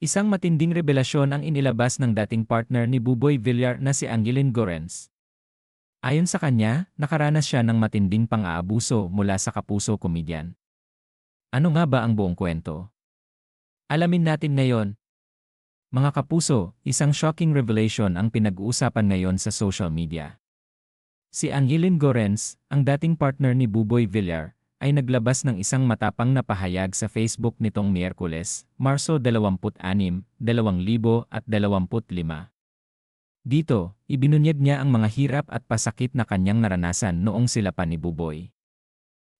Isang matinding revelasyon ang inilabas ng dating partner ni Buboy Villar na si Angeline Gorens. Ayon sa kanya, nakaranas siya ng matinding pang-aabuso mula sa kapuso komedyan. Ano nga ba ang buong kwento? Alamin natin ngayon. Mga kapuso, isang shocking revelation ang pinag-uusapan ngayon sa social media. Si Angeline Gorens, ang dating partner ni Buboy Villar, ay naglabas ng isang matapang na pahayag sa Facebook nitong Miyerkules, Marso 26, 2025. Dito, ibinunyag niya ang mga hirap at pasakit na kanyang naranasan noong sila pa ni Buboy.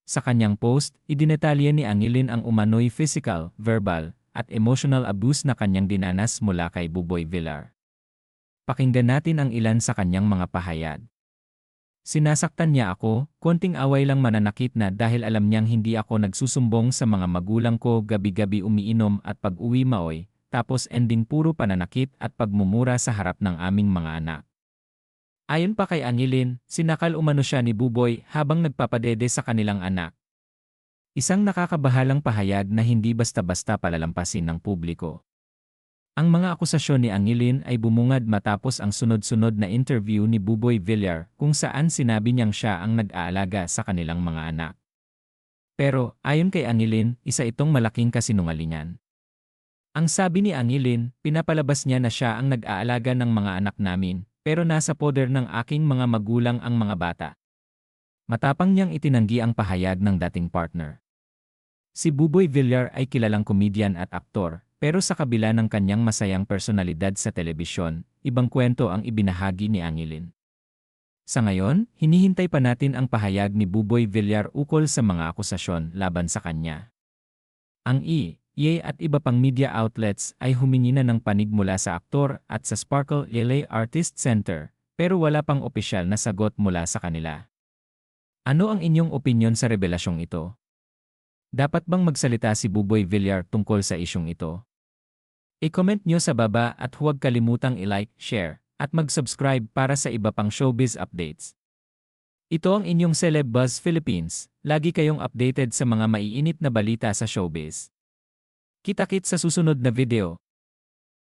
Sa kanyang post, idinetalye ni Angilin ang umano'y physical, verbal, at emotional abuse na kanyang dinanas mula kay Buboy Villar. Pakinggan natin ang ilan sa kanyang mga pahayag. Sinasaktan niya ako, konting away lang mananakit na dahil alam niyang hindi ako nagsusumbong sa mga magulang ko gabi-gabi umiinom at pag-uwi maoy, tapos ending puro pananakit at pagmumura sa harap ng aming mga anak. Ayon pa kay Angilin, sinakal umano siya ni Buboy habang nagpapadede sa kanilang anak. Isang nakakabahalang pahayag na hindi basta-basta palalampasin ng publiko. Ang mga akusasyon ni Angilin ay bumungad matapos ang sunod-sunod na interview ni Buboy Villar kung saan sinabi niyang siya ang nag-aalaga sa kanilang mga anak. Pero, ayon kay Angilin, isa itong malaking kasinungalingan. Ang sabi ni Angilin, pinapalabas niya na siya ang nag-aalaga ng mga anak namin, pero nasa poder ng aking mga magulang ang mga bata. Matapang niyang itinanggi ang pahayag ng dating partner. Si Buboy Villar ay kilalang komedyan at aktor, pero sa kabila ng kanyang masayang personalidad sa telebisyon, ibang kwento ang ibinahagi ni Angilin. Sa ngayon, hinihintay pa natin ang pahayag ni Buboy Villar ukol sa mga akusasyon laban sa kanya. Ang E, EA at iba pang media outlets ay humingi na ng panig mula sa aktor at sa Sparkle LA Artist Center, pero wala pang opisyal na sagot mula sa kanila. Ano ang inyong opinyon sa revelasyong ito? Dapat bang magsalita si Buboy Villar tungkol sa isyong ito? I-comment nyo sa baba at huwag kalimutang i-like, share, at mag-subscribe para sa iba pang showbiz updates. Ito ang inyong Celeb Buzz Philippines, lagi kayong updated sa mga maiinit na balita sa showbiz. Kita-kit sa susunod na video.